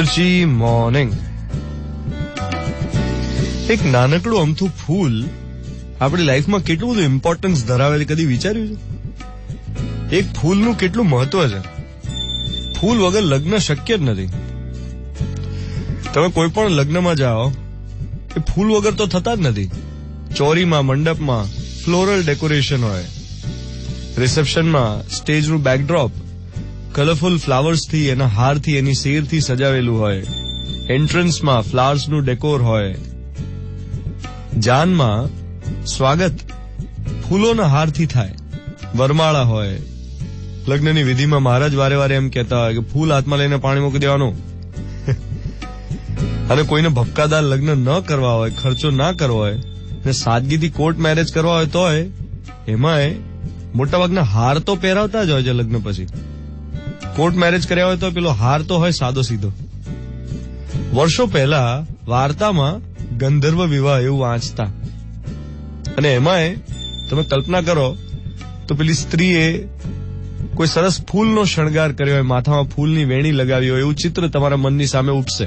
મિર્ચી morning. એક નાનકડું અમથું ફૂલ આપણી લાઈફમાં કેટલું બધું ઇમ્પોર્ટન્સ ધરાવે છે, કદી વિચાર્યું છે? એક ફૂલનું કેટલું મહત્વ છે? ફૂલ વગર લગ્ન શક્ય જ નથી. તમે કોઈ પણ લગ્નમાં જાઓ, એ ફૂલ વગર તો થતા જ નથી. ચોરીમાં, મંડપમાં ફ્લોરલ ડેકોરેશન હોય. રિસેપ્શનમાં સ્ટેજનું બેકડ્રોપ કલરફુલ ફ્લાવર્સથી એના હારથી, એની શેરથી સજાવેલું હોય. એન્ટ્રન્સમાં ફ્લાવર્સનું ડેકોર હોય. જાનમાં સ્વાગત ફૂલોના હારથી થાય. વરમાળા હોય. લગ્નની વિધિમાં મહારાજ વારે વારે એમ કહેતા હોય કે, ફૂલ હાથમાં લઈને પાણી મૂકી દેવાનું. અને કોઈને ભપકાદાર લગ્ન ન કરવા હોય, ખર્ચો ના કરવો હોય ને સાદગીથી કોર્ટ મેરેજ કરવા હોય તોય, એમાંય મોટાભાગના હાર તો પહેરાવતા જ હોય છે લગ્ન પછી. કોર્ટ મેરેજ કર્યા હોય તો પેલો હાર તો હોય સાદો સીધો. વર્ષો પહેલા વાર્તામાં ગંધર્વ વિવાહ એવું વાંચતા. અને એમાંય તમે કલ્પના કરો તો પેલી સ્ત્રીએ કોઈ સરસ ફૂલનો શણગાર કર્યો હોય, માથામાં ફૂલની વેણી લગાવી હોય, એવું ચિત્ર તમારા મનની સામે ઉપસે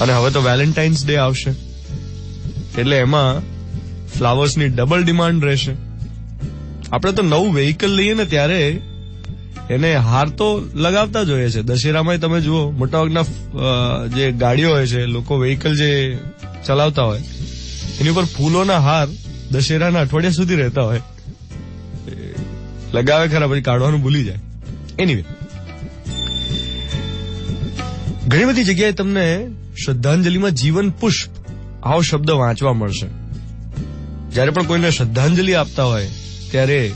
અને હવે તો વેલેન્ટાઇન્સ ડે આવશે. એટલે એમાં ફ્લાવર્સની ડબલ ડિમાન્ડ રહેશે. આપણે તો નવું વેહિકલ લઈએ ને ત્યારે એને હાર તો લગાવતા જ હોય છે. દશેરામાં તમે જુઓ મોટાભાગના જે ગાડીઓ હોય છે, લોકો વેહિકલ જે ચલાવતા હોય, એની ઉપર ફૂલોના હાર દશેરાના અઠવાડિયા સુધી રહેતા હોય. લગાવે ખરા, પછી કાઢવાનું ભૂલી જાય. એની ઘણી બધી જગ્યાએ તમને શ્રદ્ધાંજલિમાં જીવન પુષ્પ આવો શબ્દ વાંચવા મળશે. જ્યારે પણ કોઈને શ્રદ્ધાંજલિ આપતા હોય, ત્યારે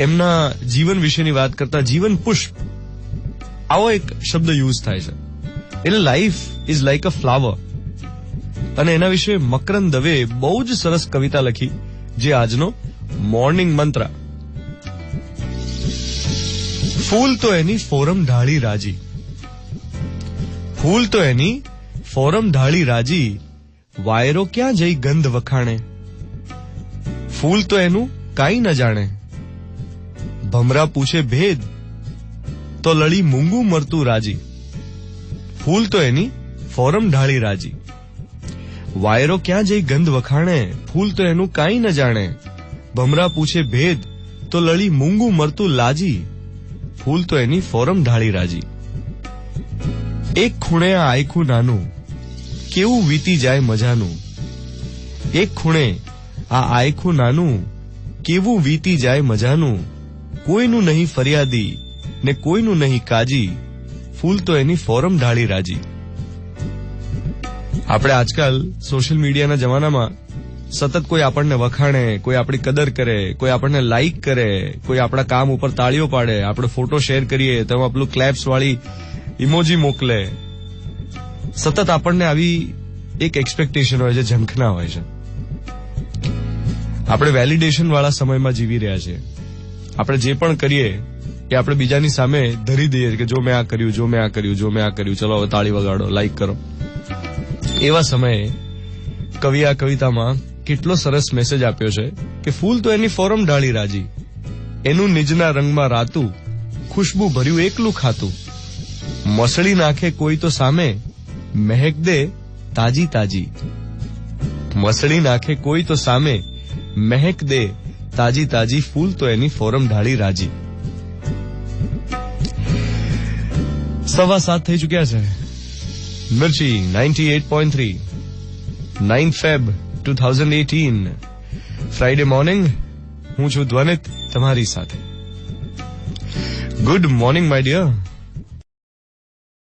એમના જીવન વિશેની વાત કરતા જીવન પુષ્પ આવો એક શબ્દ યુઝ થાય છે. એટલે life is like a flower અને એના વિશે મકરંદ દવે બહુ જ સરસ કવિતા લખી, જે આજનો મોર્નિંગ મંત્ર ફૂલ તો એની ફોરમ ઢાળી રાજી. ફૂલ તો એની ફોરમ ઢાળી રાજી. વાયરો ક્યાં જઈ ગંધ વખાણે? ફૂલ તો એનું કાંઈ ન જાણે. ભમરા પૂછે ભેદ, તો લળી મૂંગું મરતું રાજી. ફૂલ તો એની ફોરમ ઢાળી રાજી. વાયરો ક્યાં જઈ ગંધ વખાણે, ફૂલ તો એનું કાંઈ ન જાણે. ભમરા પૂછે ભેદ, તો લળી મૂંગું મરતું લાજી. ફૂલ તો એની ફોરમ ઢાળી રાજી. એક ખૂણે આ આયખું નાનું, કેવું વીતી જાય મજાનું. એક ખૂણે આ આયખું નાનું, કેવું વીતી જાય મજાનું. કોઈનું નહીં ફરિયાદી ને કોઈનું નહીં કાજી, ફૂલ તો એની ફોરમ ઢાળી રાજી. આપણે આજકાલ સોશિયલ મીડિયાના જમાનામાં સતત કોઈ આપણને વખાણે, કોઈ આપણી કદર કરે, કોઈ આપણને લાઈક કરે, કોઈ આપણા કામ ઉપર તાળીઓ પાડે, આપણે ફોટો શેર કરીએ, તો આપણું ક્લેપ્સ વાળી ઇમોજી મોકલે. સતત આપણને આવી એક એક્સપેક્ટેશન હોય છે, ઝંખના હોય છે. આપણે વેલિડેશન વાળા સમયમાં જીવી રહ્યા છીએ. આપણે જે પણ કરીએ એ આપણે બીજાની સામે ધરી દઈએ કે જો મેં આ કર્યું, જો મેં આ કર્યું, જો મેં આ કર્યું. ચલો હવે તાળી વગાડો લાઈક કરો. એવા સમયે કવિ આ કવિતામાં કેટલો સરસ મેસેજ આપ્યો છે કે ફૂલ તો એની ફોરમ ઢાળી રાજી. એનું નિજના રંગમાં રાતું, ખુશ્બુ ભર્યું એકલું ખાતું. મસળી નાખે કોઈ તો સામે, મહેક દે તાજી તાજી. મસળી નાખે કોઈ તો સામે, મહેક દે તાજી તાજી ફૂલ તો એની ફોરમ ઢાળી રાજી. સવા સાત થઈ ચુક્યા છે. Mirchi ninety eight point three. Nine Feb two thousand eighteen Friday morning. હું છું ધ્વનિત તમારી સાથે. Good morning, my dear.